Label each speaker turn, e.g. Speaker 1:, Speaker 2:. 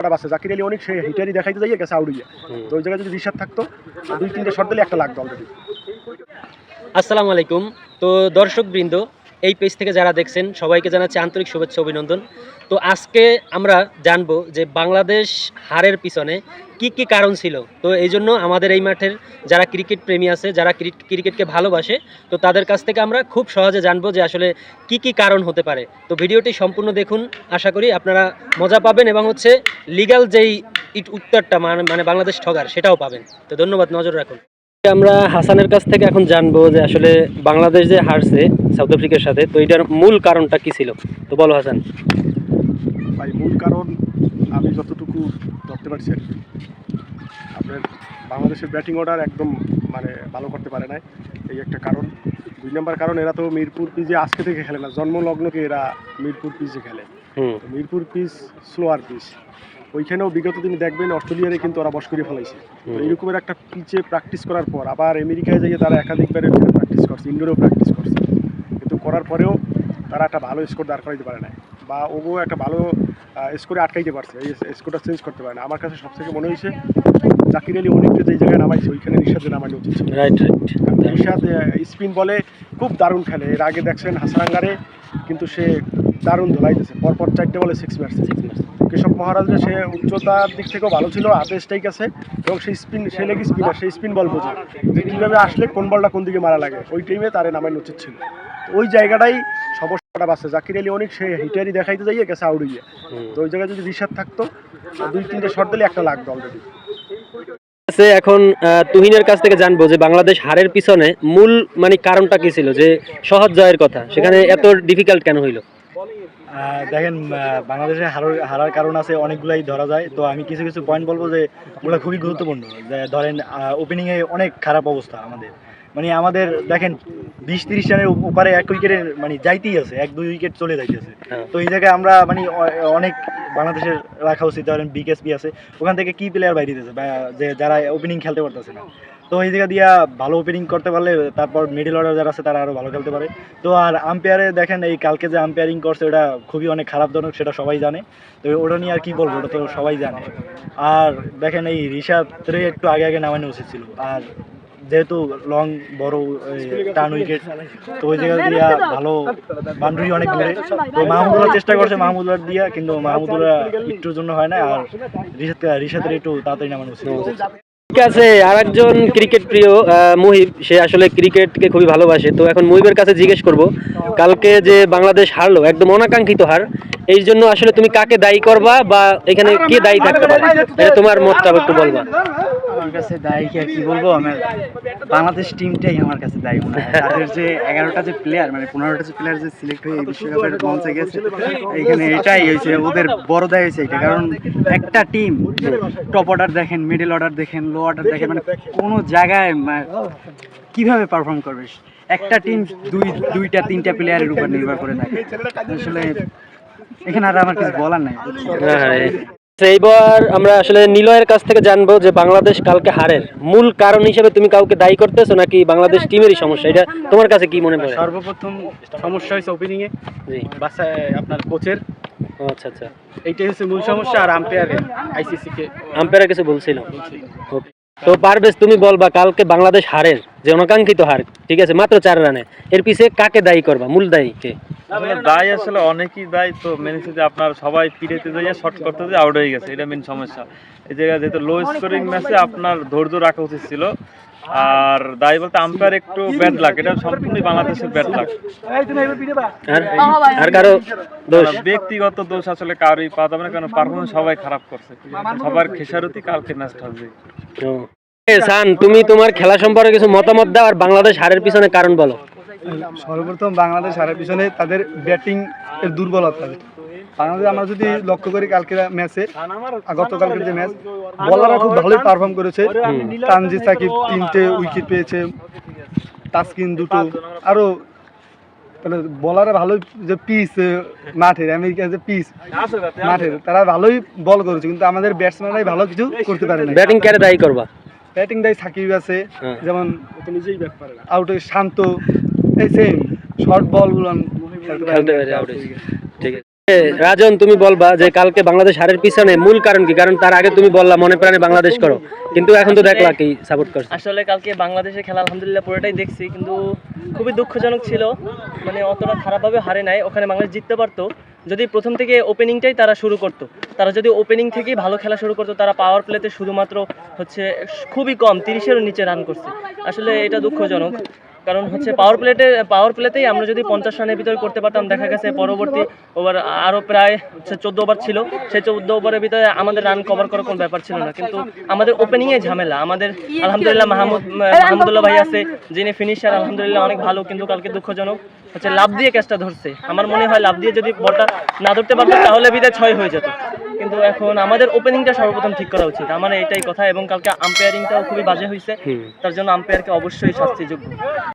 Speaker 1: একটা আছে। জাকির আলী অনেক সে হিটারি দেখাইতে যাইয়ে গেছে আউড়িয়ে তো ওই জায়গায় যদি থাকতো দুই তিনটে শট দিলে একটা লাগতো অলরেডি
Speaker 2: আসসালামু আলাইকুম। তো দর্শকবৃন্দ এই পেজ থেকে যারা দেখছেন, সবাইকে জানাচ্ছি আন্তরিক শুভেচ্ছা, অভিনন্দন। তো আজকে আমরা জানব যে বাংলাদেশ হারের পিছনে কি কি কারণ ছিল। তো এই জন্য আমাদের এই মাঠের যারা ক্রিকেট প্রেমী আছে, যারা ক্রিক- ক্রিকেটকে ভালোবাসে, তো তাদের কাছ থেকে আমরা খুব সহজে জানব যে আসলে কি কি কারণ হতে পারে। তো ভিডিওটি সম্পূর্ণ দেখুন, আশা করি আপনারা মজা পাবেন এবং হচ্ছে লিগ্যাল যেই উত্তরটা মানে বাংলাদেশ ঠগার, সেটাও পাবেন। তো ধন্যবাদ, নজর রাখুন। আমরা হাসানের কাছ থেকে এখন জানব যে আসলে বাংলাদেশ যে হারছে সাউথ আফ্রিকার সাথে তো এটার মূল কারণটা কি ছিল? তো বলো হাসান।
Speaker 1: ভাই মূল কারণ আমি যতটুকু ধরতে পারছি আর কি। আপনার বাংলাদেশের ব্যাটিং অর্ডার একদম মানে ভালো করতে পারে নাই এই একটা কারণ। দুই নম্বর কারণ এরা তো মিরপুর পিচে আজকে থেকে খেলে না জন্মলগ্নকে এরা মিরপুর পিচে খেলে।
Speaker 2: হুম।
Speaker 1: Mirpur pitch slower pitch. ওইখানেও বিগত দিন দেখবেন অস্ট্রেলিয়ারে কিন্তু ওরা বস করে ফেলাইছে। তো এইরকমের একটা পিচে প্র্যাকটিস করার পর আবার আমেরিকায় যাইয়ে তারা একাধিকবার প্র্যাকটিস করছে ইন্ডোরেও প্র্যাকটিস করছে। কিন্তু করার পরেও তারা একটা ভালো স্কোর দাঁড় করাইতে পারে না বা ওগো একটা ভালো স্কোরে আটকাইতে পারছে এই স্কোরটা চেঞ্জ করতে পারে না আমার কাছে সবথেকে মনে হয়েছে জাকির আলী অনেকটা যেই জায়গায় নামাইছে ওইখানে নিঃশ্বাসে নামানো উচিত ছিল।
Speaker 2: রাইট রাইট
Speaker 1: স্পিন বলে খুব দারুণ খেলে। এর আগে দেখছেন হাসারাঙ্গারে কিন্তু সে দারুণ ধোলাইতেছে পরপর চারটে বলে সিক্স মারছে কেশব মহারাজরা সে উচ্চতার দিক থেকেও ভালো ছিল হাতে স্ট্রাইক আছে এবং সেই স্পিন সে লেগে স্পিনার সেই স্পিন বল বোঝে। যে কীভাবে আসলে কোন বলটা কোন দিকে মারা লাগে ওই টাইমে তারে নামানো উচিত ছিল। ওই জায়গাটাই সমস্যাটা বাসে জাকির আলী অনেক সে হিটারি দেখাইতে যাইয়ে গেছে আউড়িয়ে তো ওই জায়গায় যদি রিসার্চ থাকতো দুই তিনটে শট দিলে একটা লাগতো অলরেডি
Speaker 2: আছে এখন তুহিনের কাছ থেকে জানব যে বাংলাদেশ হারের পিছনে মূল মানে কারণটা কি ছিল? যে সহজ জয়ের কথা। সেখানে এত ডিফিকাল্ট কেন হইল?
Speaker 3: দেখেন বাংলাদেশে হারার হারার কারণ আছে অনেকগুলাই ধরা যায়। তো আমি কিছু কিছু পয়েন্ট বলব যে ওগুলো খুবই গুরুত্বপূর্ণ। যে ধরেন ওপেনিংয়ে অনেক খারাপ অবস্থা আমাদের। মানে আমাদের দেখেন বিশ তিরিশ রানের উপরে এক উইকেটে মানে যাইতেই আছে এক দুই উইকেট চলে যাইতেছে।
Speaker 2: হ্যাঁ।
Speaker 3: তো এই জায়গায় আমরা মানে অনেক বাংলাদেশের রাখা উচিত, ধরেন বিকেএসপি আছে, ওখান থেকে কি প্লেয়ার বাইরে দিতেছে যে, যারা ওপেনিং খেলতে পারতেছে না। তো এই জায়গা দিয়া ভালো ওপেনিং করতে পারলে, তারপর মিডল অর্ডার যারা আছে, তারা আরও ভালো খেলতে পারে। তো আর আম্পায়ারে দেখেন, এই কালকে যে আম্পায়ারিং করছে, ওটা খুবই অনেক খারাপজনক, সেটা সবাই জানে। তো ওটা নিয়ে আর কি বলব, ওটা তো সবাই জানে। আর দেখেন, এই ঋষাদরে একটু আগে আগে নামানো উচিত ছিল। আর যেহেতু লং বড় টার্ন উইকেট তো ওই জায়গা দিয়া ভালো বাউন্ডারি অনেক দূরে তো মাহমুদুল্লাহ চেষ্টা করছে মাহমুদুল্লাহ দিয়া, কিন্তু মাহমুদুল্লাহ একটুর জন্য হয় না, আর ঋষাদ ঋষাদের একটু তাড়াতাড়ি নামানো উচিত।
Speaker 2: ঠিক আছে আর একজন ক্রিকেট প্রিয় মুহিব, সে আসলে ক্রিকেটকে খুবই ভালোবাসে। তো এখন মুহিবের কাছে জিজ্ঞেস করব, কালকে যে বাংলাদেশ হারলো, একদম অনাকাঙ্ক্ষিত হার, এই জন্য আসলে তুমি কাকে দায়ী করবা বা এখানে কে দায়ী থাকতে পারে তোমার মতটা একটু বলবা।
Speaker 4: আমার কাছে দায়ী কি বলব? আমার বাংলাদেশ টিমটাই আমার কাছে দায়ী মনে হয়। তাদের যে এগারোটা যে প্লেয়ার মানে পনেরোটা যে প্লেয়ার যে সিলেক্ট হয়ে এই বিশ্বকাপের মঞ্চে গেছে এখানে এটাই হয়েছে ওদের বড় দায় হয়েছে এটা। কারণ একটা টিম টপ অর্ডার দেখেন মিডল অর্ডার দেখেন লো অর্ডার দেখেন মানে কোনো জায়গায় কীভাবে পারফর্ম করবে? একটা টিম দুই দুইটা তিনটা প্লেয়ারের উপর নির্ভর করে থাকে। আসলে এখানে আর আমার কিছু বলার নাই।
Speaker 2: হ্যাঁ, আচ্ছা, এইবার আমরা আসলে নিলয়ের কাছ থেকে জানব যে বাংলাদেশ কালকে হারের মূল কারণ হিসেবে তুমি কাউকে দায়ী করতেছো নাকি বাংলাদেশ টিমেরই সমস্যা? এটা তোমার কাছে কি মনে হয়
Speaker 4: সর্বপ্রথম সমস্যা হয়েছে
Speaker 2: জি।
Speaker 4: বাসায় আপনার কোচের
Speaker 2: আচ্ছা আচ্ছা।
Speaker 4: এইটাই হচ্ছে মূল সমস্যা আর আম্পায়ারের আইসিসি কে
Speaker 2: আম্পায়ার কিছু বলছিল। Okay. তো পারবেশ তুমি বলবা কালকে বাংলাদেশ হারের, যে অনাকাঙ্ক্ষিত হার, ঠিক আছে? মাত্র চার রানে। এর পিছে কাকে দায়ী করবা? মূল দায়ী কে
Speaker 5: দায় আসলে অনেকই দায় তো মেন যে আপনার সবাই পিড়েতে যাইয়া শর্ট করতে যে আউট হয়ে গেছে। এটা মেন সমস্যা। এই জায়গায় যেহেতু লো স্কোরিং ম্যাচে আপনার ধৈর্য রাখা উচিত ছিল। আর দায় বলতে আম্পায়ার একটু ব্যাড লাক এটা সম্পূর্ণই বাংলাদেশের ব্যাড লাক
Speaker 2: আর আর কারও দোষ?
Speaker 5: ব্যক্তিগত দোষ আসলে কারোই পাওয়া যাবে না কারণ পারফরমেন্স সবাই খারাপ করছে। সবার খেসারতি কালকে ম্যাচটা হবে।
Speaker 2: সান তুমি তোমার খেলা সম্পর্কে কিছু মতামত দাও আর বাংলাদেশ হারের পিছনে কারণ বলো।
Speaker 3: সর্বপ্রথম বাংলাদেশ হারার পিছনে তাদের ব্যাটিং এর দুর্বলতা। বাংলাদেশ আমরা যদি লক্ষ্য করি কালকে ম্যাচে গতকালকের যে ম্যাচ বলাররা খুব ভালোই পারফর্ম করেছে। তানজি সাকিব তিনটে উইকেট পেয়েছে। তাসকিন দুটো। আরও মানে বলাররা ভালোই যে পিস মাঠের আমেরিকার যে পিস মাঠের তারা ভালোই বল করেছে কিন্তু আমাদের ব্যাটসম্যানরাই ভালো কিছু করতে পারে না
Speaker 2: ব্যাটিং কারে দায়ী করবা?
Speaker 3: ব্যাটিং দেয় সাকিব আছে
Speaker 2: হ্যাঁ।
Speaker 3: যেমন
Speaker 1: নিজেই ব্যাট পারে না।
Speaker 3: আউটে শান্ত এই সেম শর্ট বলগুলো খেলতে পারে
Speaker 2: খেলতে পারে out ঠিক আছে। রাজন, তুমি বলবা যে কালকে বাংলাদেশ হারের পিছনে মূল কারণ কি? কারণ তার আগে তুমি বললা, মনে প্রাণে বাংলাদেশ করো। কিন্তু এখন তো দেখলা কি সাপোর্ট করছে।
Speaker 6: আসলে কালকে বাংলাদেশের খেলা আলহামদুলিল্লাহ পুরোটাই দেখছি, কিন্তু খুবই দুঃখজনক ছিল। মানে অতটা খারাপভাবে হারে নাই, ওখানে বাংলাদেশ জিততে পারতো। যদি প্রথম থেকে ওপেনিংটাই তারা শুরু করতো। তারা যদি ওপেনিং থেকেই ভালো খেলা শুরু করতো, তারা পাওয়ার প্লেতে শুধুমাত্র হচ্ছে খুবই কম, তিরিশেরও নিচে রান করছে। আসলে এটা দুঃখজনক। কারণ হচ্ছে পাওয়ার প্লেটে পাওয়ার প্লেতেই আমরা যদি পঞ্চাশ রানের ভিতরে করতে পারতাম দেখা গেছে পরবর্তী ওভার আরও প্রায় হচ্ছে চোদ্দ ওভার ছিল। সেই চোদ্দ ওভারের ভিতরে আমাদের রান কভার করার কোনো ব্যাপার ছিল না। কিন্তু আমাদের ওপেনিংয়ে ঝামেলা। আমাদের আলহামদুলিল্লাহ মাহমুদ মাহমুদুল্লাহ ভাই আছে যিনি ফিনিশার আলহামদুলিল্লাহ অনেক ভালো কিন্তু কালকে দুঃখজনক হচ্ছে লাভ দিয়ে ক্যাচটা ধরছে। আমার মনে হয় লাভ দিয়ে যদি বলটা না ধরতে পারতো তাহলে বিদায় ছয় হয়ে যেত। কিন্তু এখন আমাদের ওপেনিংটা সর্বপ্রথম ঠিক করা উচিত। আমার এটাই কথা এবং কালকে আম্পায়ারিংটাও খুবই বাজে হয়েছে তার জন্য আম্পায়ারকে অবশ্যই শাস্তিযোগ্য।